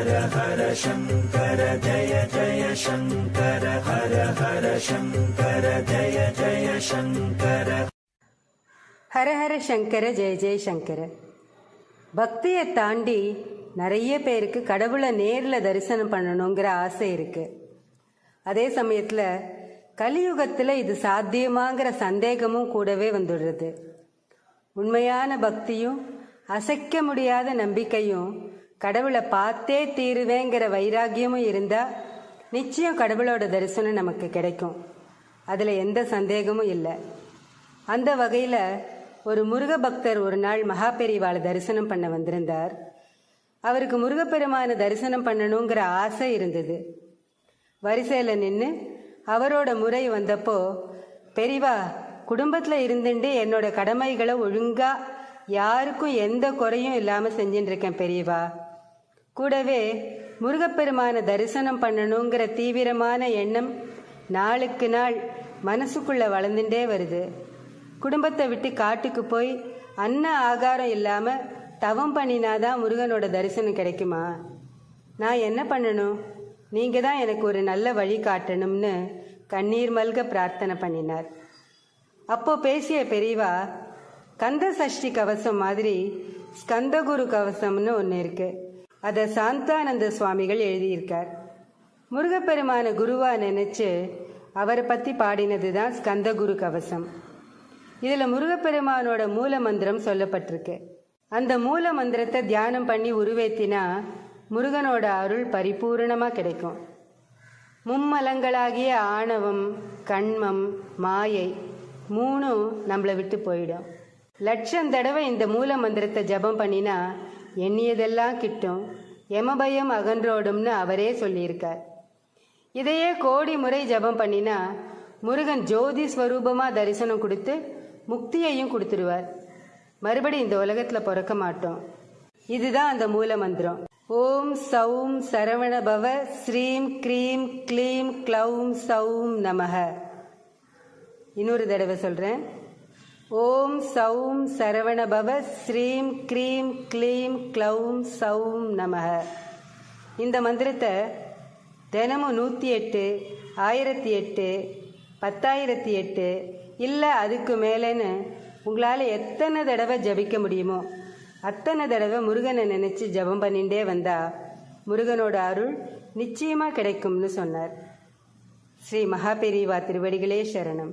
ஹர ஹரஹர சங்கர ஜெய ஜெய சங்கர. பக்தியை தாண்டி நிறைய பேருக்கு கடவுளை நேரில் தரிசனம் பண்ணணுங்கிற ஆசை இருக்கு. அதே சமயத்தில் கலியுகத்தில் இது சாத்தியமாங்கிற சந்தேகமும் கூடவே வந்துடுறது. உண்மையான பக்தியும் அசைக்க முடியாத நம்பிக்கையும் கடவுளை பார்த்தே தீருவேங்கிற வைராகியமும் இருந்தால் நிச்சயம் கடவுளோட தரிசனம் நமக்கு கிடைக்கும். அதில் எந்த சந்தேகமும் இல்லை. அந்த வகையில் ஒரு முருக பக்தர் ஒரு நாள் மகாபெரிவாளை தரிசனம் பண்ண வந்திருந்தார். அவருக்கு முருகப்பெருமான தரிசனம் பண்ணணுங்கிற ஆசை இருந்தது. வரிசையில் நின்று அவரோட முறை வந்தப்போ பெரிவா குடும்பத்தில் இருந்துட்டு என்னோட கடமைகளை ஒழுங்கா யாருக்கும் எந்த குறையும் இல்லாமல் செஞ்சுட்டு இருக்கேன் பெரியவா. கூடவே முருகப்பெருமான தரிசனம் பண்ணணுங்கிற தீவிரமான எண்ணம் நாளுக்கு நாள் மனசுக்குள்ள வளர்ந்துட்டே வருது. குடும்பத்தை விட்டு காட்டுக்கு போய் அன்ன ஆகாரம் இல்லாமல் தவம் பண்ணினாதான் முருகனோட தரிசனம் கிடைக்குமா? நான் என்ன பண்ணணும்? நீங்கள் தான் எனக்கு ஒரு நல்ல வழி காட்டணும்னு கண்ணீர் மல்க பிரார்த்தனை பண்ணினார். அப்போ பேசிய பெரியவா கந்த சஷ்டி கவசம் மாதிரி ஸ்கந்தகுரு கவசம்னு ஒன்று இருக்குது அதை சாந்தானந்த சுவாமிகள் எழுதியிருக்கார். முருகப்பெருமான குருவா நினைச்சு அவரை பற்றி பாடினது தான் ஸ்கந்தகுரு கவசம். இதில் முருகப்பெருமானோட மூல மந்திரம் சொல்லப்பட்டிருக்கு. அந்த மூல மந்திரத்தை தியானம் பண்ணி உருவேத்தினா முருகனோட அருள் பரிபூரணமாக கிடைக்கும். மும்மலங்களாகிய ஆணவம் கண்மம் மாயை மூணும் நம்மளை விட்டு போயிடும். லட்சம் தடவை இந்த மூல மந்திரத்தை ஜபம் பண்ணினா எண்ணியதெல்லாம் கிட்டும். எமபயம் அகன்றோடும்னு அவரே சொல்லியிருக்கார். இதையே கோடி முறை ஜபம் பண்ணினா முருகன் ஜோதி ஸ்வரூபமாக தரிசனம் கொடுத்து முக்தியையும் கொடுத்துருவார். மறுபடி இந்த உலகத்தில் பிறக்க மாட்டோம். இதுதான் அந்த மூல மந்திரம். ஓம் சௌம் சரவண பவ ஸ்ரீம் க்ரீம் க்ளீம் க்ளௌம் சௌம் நமக. இன்னொரு தடவை சொல்கிறேன் ஓம் சௌம் சரவண பவ ஸ்ரீம் க்ரீம் க்ளீம் க்ளௌம் சௌம் நமக. இந்த மந்திரத்தை தினமும் நூற்றி எட்டு ஆயிரத்தி எட்டு பத்தாயிரத்தி எட்டு இல்லை அதுக்கு மேலேன்னு உங்களால் எத்தனை தடவை ஜபிக்க முடியுமோ அத்தனை தடவை முருகனை நினச்சி ஜபம் பண்ணிகிட்டே வந்தா முருகனோட அருள் நிச்சயமாக கிடைக்கும்னு சொன்னார். ஸ்ரீ மகாபெரிவா திருவடிகளே சரணம்.